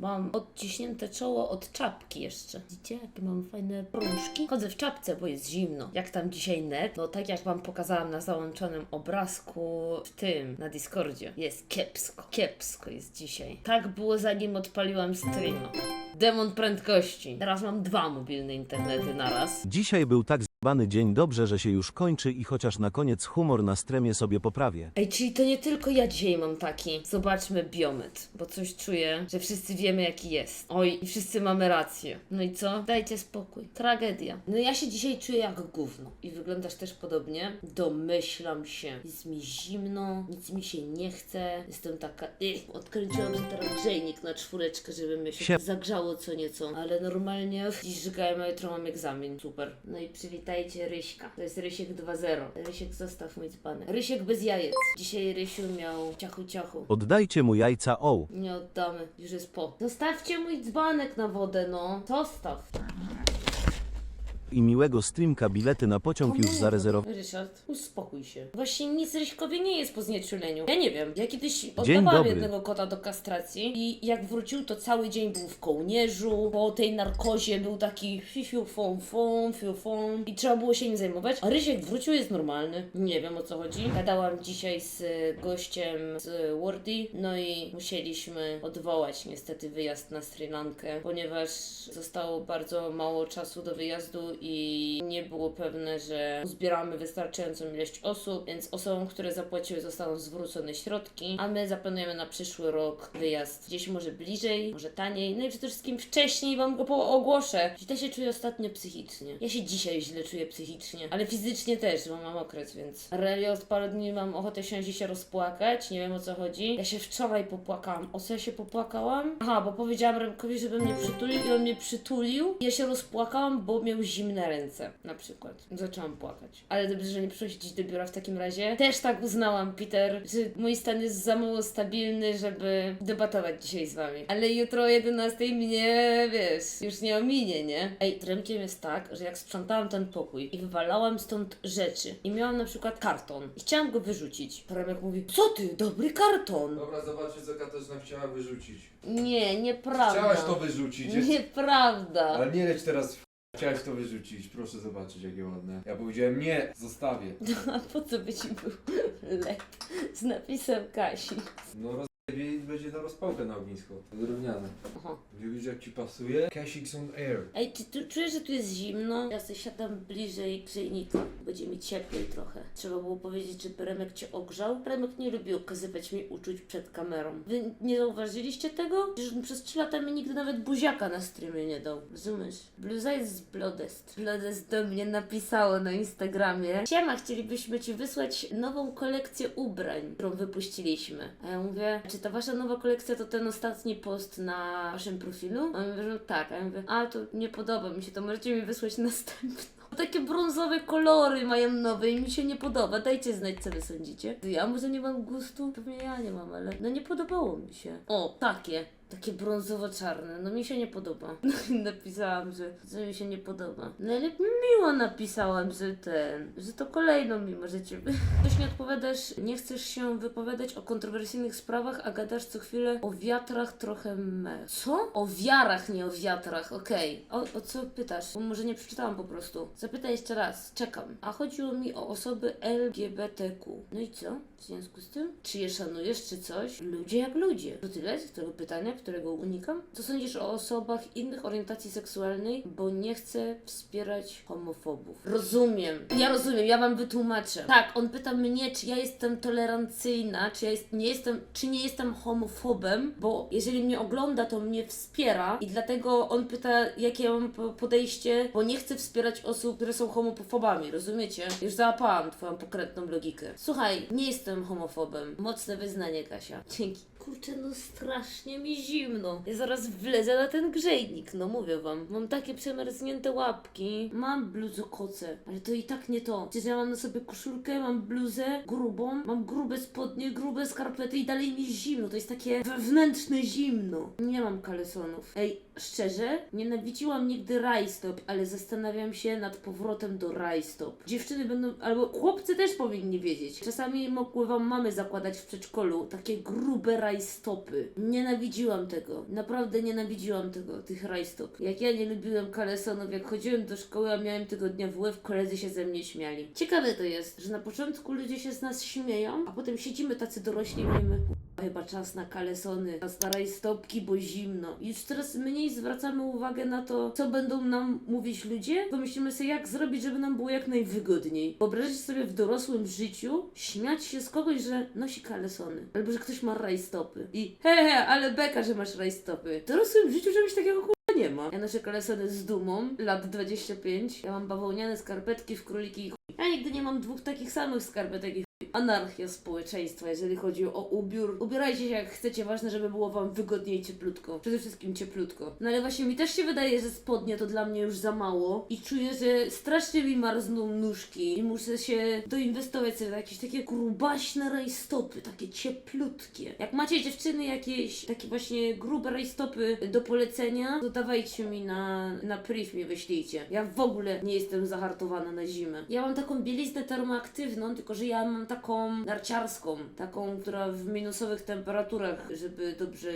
Mam odciśnięte czoło od czapki jeszcze. Widzicie, jakie mam fajne prążki? Chodzę w czapce, bo jest zimno. Jak tam dzisiaj net? No tak jak Wam pokazałam na załączonym obrazku w tym, na Discordzie. Jest kiepsko. Kiepsko jest dzisiaj. Tak było zanim odpaliłam streama. Demon prędkości. Teraz mam dwa mobilne internety naraz. Dzisiaj był tak zbany dzień dobrze, że się już kończy i chociaż na koniec humor na stremie sobie poprawię. Ej, czyli to nie tylko ja dzisiaj mam taki. Zobaczmy biomet, bo coś czuję, że wszyscy wiemy jaki jest. Oj, i wszyscy mamy rację. No i co? Dajcie spokój. Tragedia. No ja się dzisiaj czuję jak gówno. I wyglądasz też podobnie. Domyślam się. Jest mi zimno, nic mi się nie chce. Jestem taka... Ech, odkręciłam teraz grzejnik na czwóreczkę, żeby mi się zagrzało co nieco. Ale normalnie dziś żygałem, a jutro mam egzamin. Super. No i przywitajcie Ryśka. To jest Rysiek 2.0. Rysiek zostaw mój dzbanek. Rysiek bez jajec. Dzisiaj Rysiu miał ciachu ciachu. Oddajcie mu jajca o. Nie oddamy, już jest po. Zostawcie mój dzbanek na wodę, no. Zostaw. I miłego streamka bilety na pociąg już zarezerwowałem. Ryszard, uspokój się. Właśnie nic Ryśkowi nie jest po znieczuleniu. Ja nie wiem. Ja kiedyś oddawałam dobry. jednego kota do kastracji i jak wrócił, to cały dzień był w kołnierzu. Po tej narkozie był taki fiu fum fum, fiu fum i trzeba było się nim zajmować. A Rysiek wrócił, jest normalny. Nie wiem o co chodzi. Gadałam dzisiaj z gościem z Wordy, no i musieliśmy odwołać niestety wyjazd na Sri Lankę, ponieważ zostało bardzo mało czasu do wyjazdu i nie było pewne, że uzbieramy wystarczającą ilość osób, więc osobom, które zapłaciły zostaną zwrócone środki, a my zaplanujemy na przyszły rok wyjazd gdzieś może bliżej, może taniej, no i przede wszystkim wcześniej Wam go ogłoszę. Źle się czuję ostatnio psychicznie. Ja się dzisiaj źle czuję psychicznie, ale fizycznie też, bo mam okres, więc realnie od paru dni mam ochotę siąść i się rozpłakać, nie wiem o co chodzi. Ja się wczoraj popłakałam. O co ja się popłakałam? Aha, bo powiedziałam Remkowi, żeby mnie przytulił i on mnie przytulił. Ja się rozpłakałam, bo miał zimne ręce, na przykład. Zaczęłam płakać. Ale dobrze, że nie przyszłeś dziś do biura w takim razie. Też tak uznałam, Peter, że mój stan jest za mało stabilny, żeby debatować dzisiaj z wami. Ale jutro o 11 mnie, wiesz, już nie ominie, nie? Ej, tremkiem jest tak, że jak sprzątałam ten pokój i wywalałam stąd rzeczy i miałam na przykład karton i chciałam go wyrzucić. Remek mówi, co ty, dobry karton. Dobra, zobaczcie co Katarzyna chciała wyrzucić. Nie, nieprawda. Chciałaś to wyrzucić. Jest... Nieprawda. Ale nie leć teraz w... Chciałaś to wyrzucić, proszę zobaczyć jakie ładne. Ja powiedziałem nie, zostawię. A po co by ci był lek z napisem Kasi? No i będzie na rozpałkę na ognisko. Drewniane. Aha. Widzisz jak ci pasuje? Cashix on air. Ej, czy tu czujesz, że tu jest zimno? Ja sobie siadam bliżej grzejnika. Będzie mi cieplej trochę. Trzeba było powiedzieć, że Premek cię ogrzał. Premek nie lubi okazywać mi uczuć przed kamerą. Wy nie zauważyliście tego? Przecież on przez 3 lata mi nigdy nawet buziaka na streamie nie dał. Rozumiesz? Bluza jest z Blodest. Blodest do mnie napisało na Instagramie. Siema, chcielibyśmy ci wysłać nową kolekcję ubrań, którą wypuściliśmy. A ja mówię, czy ta wasza nowa kolekcja to ten ostatni post na waszym profilu? A on mówi, że tak. A ja mówię, a to nie podoba mi się, to możecie mi wysłać następną. Takie brązowe kolory mają nowe i mi się nie podoba. Dajcie znać, co wy sądzicie. Ja może nie mam gustu? Pewnie ja nie mam, ale no nie podobało mi się. O, takie. Takie brązowo-czarne. No mi się nie podoba. No i napisałam, że, że mi się nie podoba. No ale miło napisałam, że ten, że to kolejną mi możecie... Ktoś nie odpowiadasz, nie chcesz się wypowiadać o kontrowersyjnych sprawach, a gadasz co chwilę o wiatrach trochę me. Co? O wiarach, nie o wiatrach, okej. O, o co pytasz? Bo może nie przeczytałam po prostu. Zapytaj jeszcze raz, czekam. A chodziło mi o osoby LGBTQ. No i co? W związku z tym? Czy je szanujesz, czy coś? Ludzie jak ludzie. To tyle z tego pytania, którego unikam? Co sądzisz o osobach innych orientacji seksualnej? Bo nie chcę wspierać homofobów. Rozumiem. Ja rozumiem, ja wam wytłumaczę. Tak, on pyta mnie, czy ja jestem tolerancyjna, czy ja jest, nie jestem, czy nie jestem homofobem, bo jeżeli mnie ogląda, to mnie wspiera i dlatego on pyta, jakie ja mam po- podejście, bo nie chcę wspierać osób, które są homofobami, rozumiecie? Już załapałam twoją pokrętną logikę. Słuchaj, nie jestem homofobem. Mocne wyznanie, Kasia. Dzięki. Kurczę, no strasznie mi zimno. Ja zaraz wlezę na ten grzejnik, no mówię wam. Mam takie przemarznięte łapki. Mam bluzokoce, ale to i tak nie to. Przecież ja mam na sobie koszulkę, mam bluzę grubą, mam grube spodnie, grube skarpety i dalej mi zimno. To jest takie wewnętrzne zimno. Nie mam kalesonów. Ej, szczerze, nienawidziłam nigdy rajstop, ale zastanawiam się nad powrotem do rajstop. Dziewczyny będą, albo chłopcy też powinni wiedzieć. Czasami mogły wam mamy zakładać w przedszkolu takie grube rajstopy. Nienawidziłam Nienawidziłam tego. Naprawdę nienawidziłam tego, tych rajstop. Jak ja nie lubiłem kalesonów, jak chodziłem do szkoły, a miałem tego dnia WF, koledzy się ze mnie śmiali. Ciekawe to jest, że na początku ludzie się z nas śmieją, a potem siedzimy tacy dorośli i mówimy "Kurwa, Chyba czas na kalesony, na starej stopki, bo zimno. Już teraz mniej zwracamy uwagę na to, co będą nam mówić ludzie, bo myślimy sobie, jak zrobić, żeby nam było jak najwygodniej. Wyobraźcie sobie w dorosłym życiu śmiać się z kogoś, że nosi kalesony, albo że ktoś ma rajstopy. I he, he, ale beka, że masz rajstopy. W dorosłym życiu czegoś takiego kurwa nie ma. Ja noszę kalesony z dumą, lat 25. Ja mam bawełniane skarpetki w króliki i. Ja nigdy nie mam dwóch takich samych skarpetek i. Anarchia społeczeństwa, jeżeli chodzi o ubiór. Ubierajcie się jak chcecie, ważne, żeby było wam wygodniej cieplutko. Przede wszystkim cieplutko. No ale właśnie mi też się wydaje, że spodnie to dla mnie już za mało i czuję, że strasznie mi marzną nóżki i muszę się doinwestować sobie w jakieś takie grubaśne rajstopy, takie cieplutkie. Jak macie dziewczyny jakieś takie właśnie grube rajstopy do polecenia, to dawajcie mi na, na priv mi wyślijcie. Ja w ogóle nie jestem zahartowana na zimę. Ja mam taką bieliznę termoaktywną, tylko że ja mam taką narciarską, taką, która w minusowych temperaturach, żeby dobrze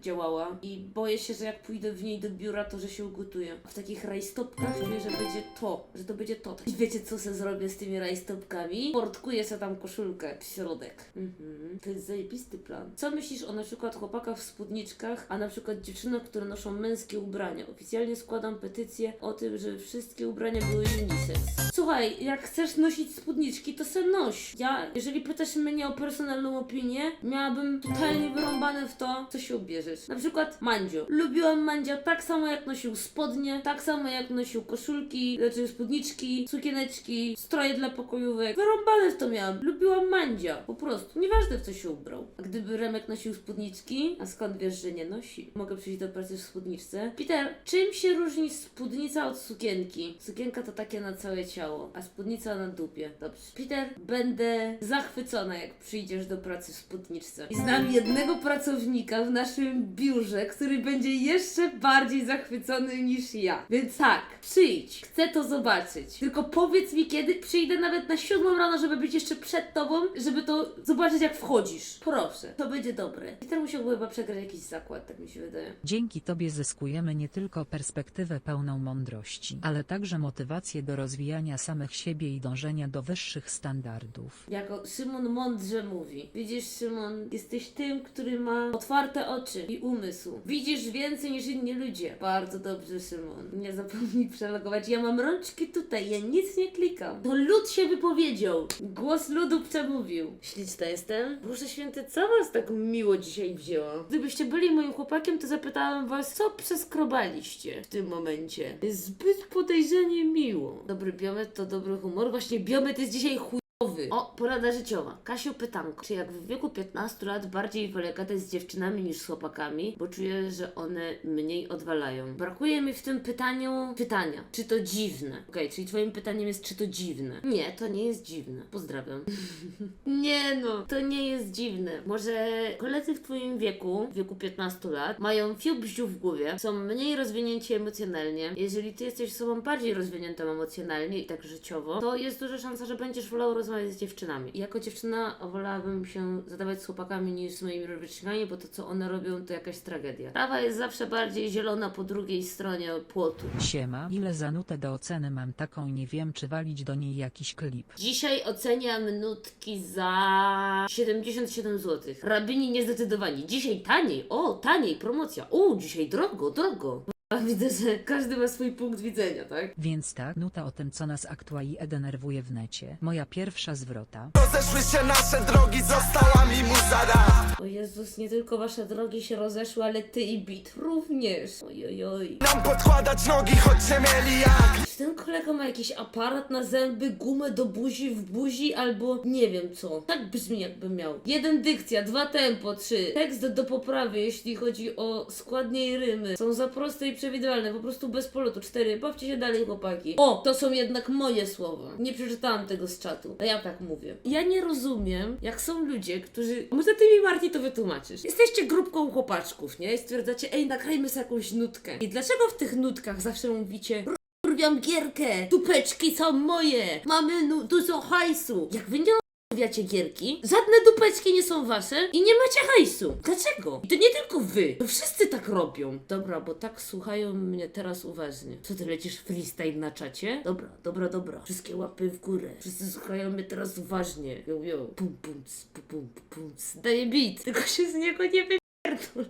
działała. I boję się, że jak pójdę w niej do biura, to że się ugotuję. W takich rajstopkach czuję, że będzie to, że to będzie to. I wiecie, co se zrobię z tymi rajstopkami? Portkuję sobie tam koszulkę w środek. Mhm. To jest zajebisty plan. Co myślisz o na przykład chłopakach w spódniczkach, a na przykład dziewczynach, które noszą męskie ubrania? Oficjalnie składam petycję o tym, że wszystkie ubrania były unisex. Słuchaj, jak chcesz nosić spódniczki, to se noś. Ja, jeżeli pytasz mnie o personalną opinię, miałabym totalnie wyrąbane w to, co się ubierzesz. Na przykład Mandzio. Lubiłam Mandzia tak samo jak nosił spodnie, tak samo jak nosił koszulki, znaczy spódniczki, sukieneczki, stroje dla pokojówek. Wyrąbane w to miałam. Lubiłam Mandzia. Po prostu. Nieważne w co się ubrał. A gdyby Remek nosił spódniczki, a skąd wiesz, że nie nosi? Mogę przyjść do pracy w spódniczce. Peter, czym się różni spódnica od sukienki? Sukienka to takie na całe ciało, a spódnica na dupie. Dobrze. Peter, będę zachwycona, jak przyjdziesz do pracy w spódniczce. I znam jednego pracownika w naszym biurze, który będzie jeszcze bardziej zachwycony niż ja. Więc tak, przyjdź. Chcę to zobaczyć. Tylko powiedz mi, kiedy przyjdę nawet na siódmą rano, żeby być jeszcze przed tobą, żeby to zobaczyć, jak wchodzisz. Proszę. To będzie dobre. Peter musiałby chyba przegrać jakiś zakład, tak mi się wydaje. Dzięki Tobie zyskujemy nie tylko perspektywę pełną mądrości, ale także motywację do rozwijania samych siebie i dążenia do wyższych standardów. Jako Szymon mądrze mówi. Widzisz, Szymon, jesteś tym, który ma otwarte oczy i umysł. Widzisz więcej niż inni ludzie. Bardzo dobrze, Szymon. Nie zapomnij przelogować. Ja mam rączki tutaj, ja nic nie klikam. To lud się wypowiedział. Głos ludu przemówił. Śliczna jestem. Boże święty, co was tak miło dzisiaj wzięło? Gdybyście byli moim chłopakiem, to zapytałem was, co przeskrobaliście w tym momencie. Zbyt podejrzanie miło. Dobry biomet to dobry humor. Właśnie biomet jest dzisiaj chuj. O, porada życiowa. Kasiu, pytanko. Czy jak w wieku 15 lat bardziej wolę gadać z dziewczynami niż z chłopakami, bo czuję, że one mniej odwalają? Brakuje mi w tym pytaniu pytania. Czy to dziwne? Okej, czyli twoim pytaniem jest, czy to dziwne? Nie, to nie jest dziwne. Pozdrawiam. nie no, to nie jest dziwne. Może koledzy w twoim wieku, w wieku 15 lat, mają fiu bździu w głowie, są mniej rozwinięci emocjonalnie. Jeżeli ty jesteś osobą bardziej rozwiniętą emocjonalnie i tak życiowo, to jest duża szansa, że będziesz wolał rozmawiać z dziewczynami. Jako dziewczyna wolałabym się zadawać z chłopakami niż z moimi rówieśnikami, bo to co one robią to jakaś tragedia. Trawa jest zawsze bardziej zielona po drugiej stronie płotu. Siema, ile za nutę do oceny mam taką nie wiem czy walić do niej jakiś klip. Dzisiaj oceniam nutki za 77 zł. Rabini niezdecydowani. Dzisiaj taniej. O, taniej, promocja. O, dzisiaj drogo, drogo. A widzę, że każdy ma swój punkt widzenia, tak? Więc tak, nuta o tym co nas aktualnie denerwuje w necie. Moja pierwsza zwrota. Rozeszły się nasze drogi, została mi muza raz O Jezus, nie tylko wasze drogi się rozeszły, ale ty i Bit również. Ojojoj. Nam podkładać nogi, choć się mieli jak Czy ten kolega ma jakiś aparat na zęby, gumę do buzi w buzi, albo nie wiem co. Tak brzmi jakby miał. Jeden dykcja, dwa tempo, trzy. Tekst do poprawy, jeśli chodzi o składnie i rymy. Są za proste i przewidywalne, po prostu bez polotu. Cztery. Bawcie się dalej, chłopaki. O, to są jednak moje słowa. Nie przeczytałam tego z czatu. A ja tak mówię. Ja nie rozumiem, jak są ludzie, którzy... Może ty mi, Marti, to wytłumaczysz. Jesteście grupką chłopaczków, nie? I stwierdzacie, ej, nagrajmy sobie jakąś nutkę. I dlaczego w tych nutkach zawsze mówicie Kurwiam gierkę! Tupeczki są moje! Mamy dużo hajsu! Jak wy nie wiacie gierki, żadne dupeczki nie są wasze i nie macie hajsu. Dlaczego? I to nie tylko wy, to wszyscy tak robią. Dobra, bo tak słuchają mnie teraz uważnie. Co ty lecisz freestyle na czacie? Dobra, dobra, dobra. Wszystkie łapy w górę. Wszyscy słuchają mnie teraz uważnie. Yo, yo. Pum, pum, cs, pum, pum, pum, cs. Daję beat, tylko się z niego nie wy...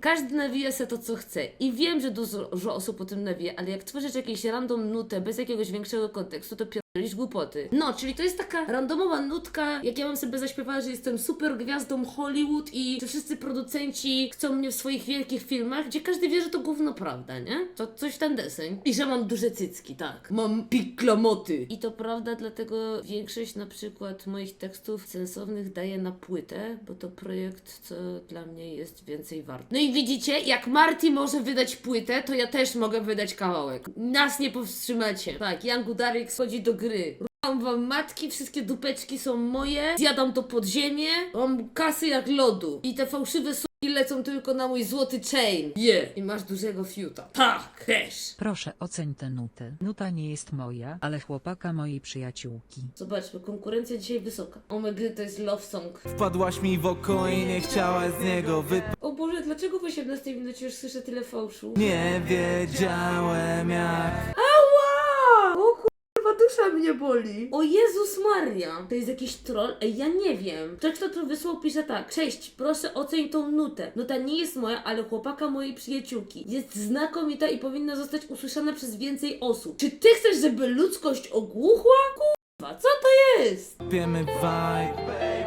Każdy nawija se to, co chce. I wiem, że dużo że osób o tym nawija, ale jak tworzysz jakieś random nutę bez jakiegoś większego kontekstu, to pierdolisz głupoty. No, czyli to jest taka randomowa nutka, jak ja bym sobie zaśpiewała, że jestem super gwiazdą Hollywood i że wszyscy producenci chcą mnie w swoich wielkich filmach, gdzie każdy wie, że to gówno prawda, nie? To coś ten deseń. I że mam duże cycki, tak. Mam piklamoty. I to prawda, dlatego większość na przykład moich tekstów sensownych daję na płytę, bo to projekt, co dla mnie jest więcej wart. No i widzicie, jak Marty może wydać płytę, to ja też mogę wydać kawałek. Nas nie powstrzymacie. Tak, Jan Gudarek schodzi do gry. Mam wam matki, wszystkie dupeczki są moje, zjadam to pod ziemię, mam kasy jak lodu i te fałszywe suki lecą tylko na mój złoty chain. Je! Yeah. I masz dużego fiuta. Tak, też. Proszę oceń tę nutę. Nuta nie jest moja, ale chłopaka mojej przyjaciółki. Zobaczmy, konkurencja dzisiaj wysoka. Omega to jest love song. Wpadłaś mi w oko i nie chciałaś z niego wypaść O Boże, dlaczego po 18 minucie już słyszę tyle fałszu? Nie wiedziałem jak Ała! O kurwa, dusza mnie boli. O Jezus Maria! To jest jakiś troll? Ej, ja nie wiem. Ktoś, kto to wysłał, pisze tak. Cześć, proszę oceń tą nutę. Nuta nie jest moja, ale chłopaka mojej przyjaciółki. Jest znakomita i powinna zostać usłyszana przez więcej osób. Czy ty chcesz, żeby ludzkość ogłuchła? Kurwa, co to jest? wiemy vibe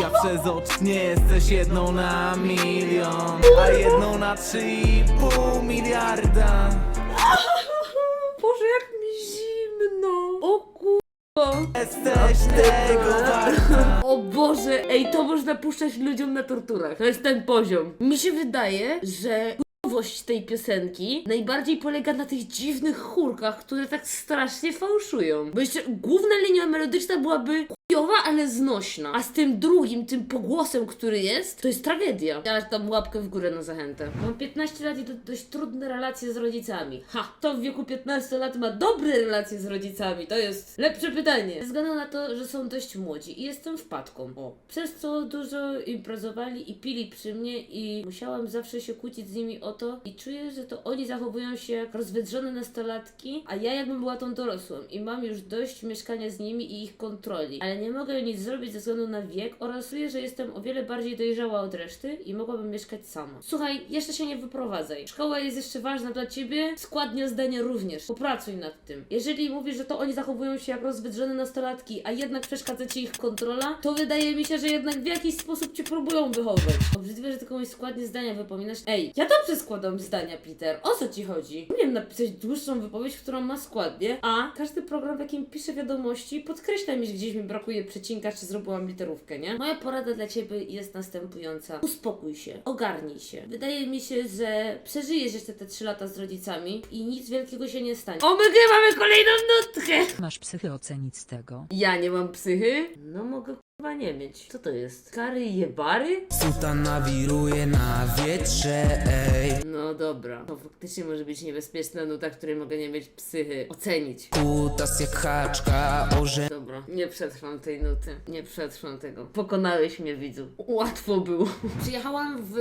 Ja przez oczy nie jesteś jedną na milion A jedną na trzy i pół miliarda Boże, jak mi zimno. O kurwa. Jesteś tego O Boże, ej, to można puszczać ludziom na torturach. To jest ten poziom. Mi się wydaje, że chujowość tej piosenki najbardziej polega na tych dziwnych chórkach, które tak strasznie fałszują. Bo jeszcze główna linia melodyczna byłaby chujowa, ale znośna. A z tym drugim, tym pogłosem, który jest, to jest tragedia. Ja tam łapkę w górę na zachętę. Mam 15 lat i to dość trudne relacje z rodzicami. Ha! To w wieku 15 lat ma dobre relacje z rodzicami. To jest lepsze pytanie. Ze względu na to, że są dość młodzi i jestem wpadką. O. Przez co dużo imprezowali i pili przy mnie i musiałam zawsze się kłócić z nimi o to i czuję, że to oni zachowują się jak rozwydrzone nastolatki, a ja jakbym była tą dorosłą i mam już dość mieszkania z nimi i ich kontroli. Ale nie mogę nic zrobić ze względu na wiek oraz czuję, że jestem o wiele bardziej dojrzała od reszty i mogłabym mieszkać sama. Słuchaj, jeszcze się nie wyprowadzaj. Szkoła jest jeszcze ważna dla ciebie, składnia zdania również. Popracuj nad tym. Jeżeli mówisz, że to oni zachowują się jak rozwydrzone nastolatki, a jednak przeszkadza ci ich kontrola, to wydaje mi się, że jednak w jakiś sposób cię próbują wychowywać. Obrzydliwe, że ty komuś składnie zdania wypominasz. Ej, ja dobrze składam zdania, Peter. O co ci chodzi? Umiem napisać dłuższą wypowiedź, którą ma składnie, a każdy program, w jakim piszę wiadomości, podkreśla mi, że gdzieś mi brakuje przecinka, czy zrobiłam literówkę, nie? Moja porada dla ciebie jest następująca. Uspokój się, ogarnij się. Wydaje mi się, że przeżyjesz jeszcze te 3 lata z rodzicami i nic wielkiego się nie stanie. Omega, mamy kolejną nutkę! Masz psychy ocenić z tego. Ja nie mam psychy? No mogę chyba nie mieć. Co to jest? Kary jebary? Sutana wiruje na wietrze, ej No dobra. To faktycznie może być niebezpieczna nuta, której mogę nie mieć psychy. Ocenić. Kutas jak haczka, orze Dobra, nie przetrwam tej nuty. Nie przetrwam tego. Pokonałeś mnie, widzu. Łatwo było. Przyjechałam w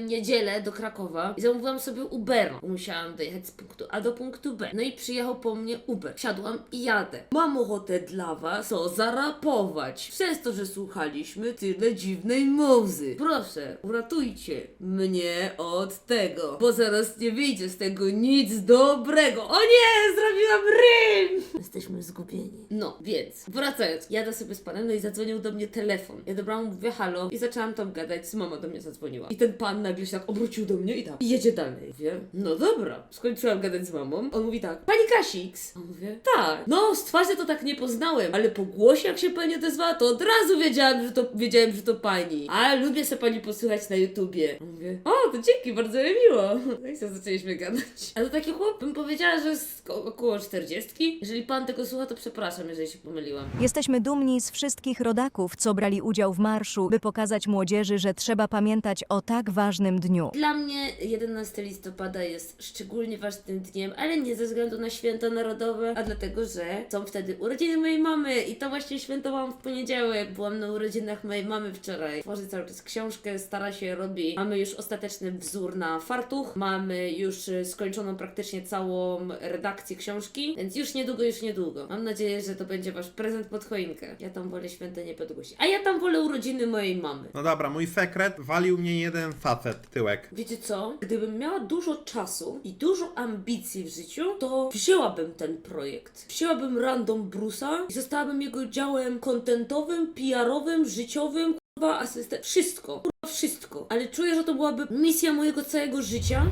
niedzielę do Krakowa i zamówiłam sobie Ubera. Musiałam dojechać z punktu A do punktu B. No i przyjechał po mnie Uber. Siadłam i jadę. Mam ochotę dla was co zarapować. Przez to, że słuchaliśmy tyle dziwnej muzy. Proszę, uratujcie mnie od tego, bo zaraz nie wyjdzie z tego nic dobrego. O nie, zrobiłam rym! Jesteśmy zgubieni. No, więc wracając, jadę sobie z panem, no i zadzwonił do mnie telefon. Ja dobrałam, mówię halo i zaczęłam tam gadać, z mama do mnie zadzwoniła. I ten pan nagle się tak obrócił do mnie i tak, jedzie dalej. Mówię, no dobra. Skończyłam gadać z mamą. On mówi tak, pani Kasiks. A mówię, tak. No, z twarzy to tak nie poznałem, ale po głosie jak się pani odezwała, to od razu wiedziałam, że to, wiedziałem, że to pani. Ale lubię sobie pani posłuchać na YouTubie. A mówię, o, to dzięki, bardzo mi miło. No i co, zaczęliśmy gadać. A to taki chłop, bym powiedziała, że jest ko- około 40. Jeżeli pan tego słucha, to przepraszam, jeżeli się pomyliłam. Jesteśmy dumni z wszystkich rodaków, co brali udział w marszu, by pokazać młodzieży, że trzeba pamiętać o tak ważnym dniu. Dla mnie 11 listopada jest szczególnie ważnym dniem, ale nie ze względu na święto narodowe, a dlatego, że są wtedy urodziny mojej mamy i to właśnie świętowałam w poniedziałek, bo byłam na urodzinach mojej mamy wczoraj. Tworzy cały czas książkę, stara się, robi. Mamy już ostateczny wzór na fartuch, mamy już y, skończoną praktycznie całą redakcję książki, więc już niedługo, już niedługo. Mam nadzieję, że to będzie wasz prezent pod choinkę. Ja tam wolę święte niepodległości. A ja tam wolę urodziny mojej mamy. No dobra, mój sekret, walił mnie jeden facet, tyłek. Wiecie co? Gdybym miała dużo czasu i dużo ambicji w życiu, to wzięłabym ten projekt. Wzięłabym Random Bruce'a i zostałabym jego działem kontentowym, PR-owym, życiowym, kurwa, asystent, wszystko, kurwa, wszystko. Ale czuję, że to byłaby misja mojego całego życia.